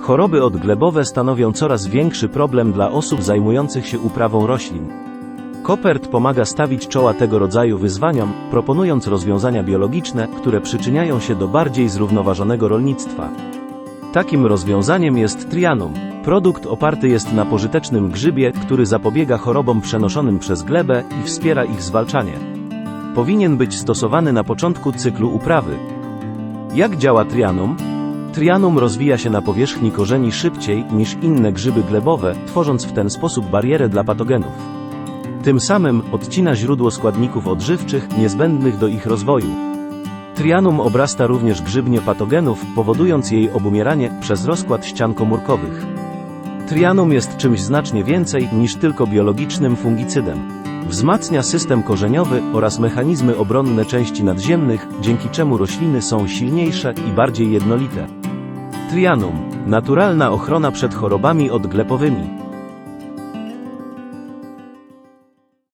Choroby odglebowe stanowią coraz większy problem dla osób zajmujących się uprawą roślin. Kopert pomaga stawić czoła tego rodzaju wyzwaniom, proponując rozwiązania biologiczne, które przyczyniają się do bardziej zrównoważonego rolnictwa. Takim rozwiązaniem jest Trianum. Produkt oparty jest na pożytecznym grzybie, który zapobiega chorobom przenoszonym przez glebę i wspiera ich zwalczanie. Powinien być stosowany na początku cyklu uprawy. Jak działa Trianum? Trianum rozwija się na powierzchni korzeni szybciej niż inne grzyby glebowe, tworząc w ten sposób barierę dla patogenów. Tym samym odcina źródło składników odżywczych niezbędnych do ich rozwoju. Trianum obrasta również grzybnię patogenów, powodując jej obumieranie przez rozkład ścian komórkowych. Trianum jest czymś znacznie więcej niż tylko biologicznym fungicydem. Wzmacnia system korzeniowy oraz mechanizmy obronne części nadziemnych, dzięki czemu rośliny są silniejsze i bardziej jednolite. Trianum naturalna ochrona przed chorobami odglepowymi.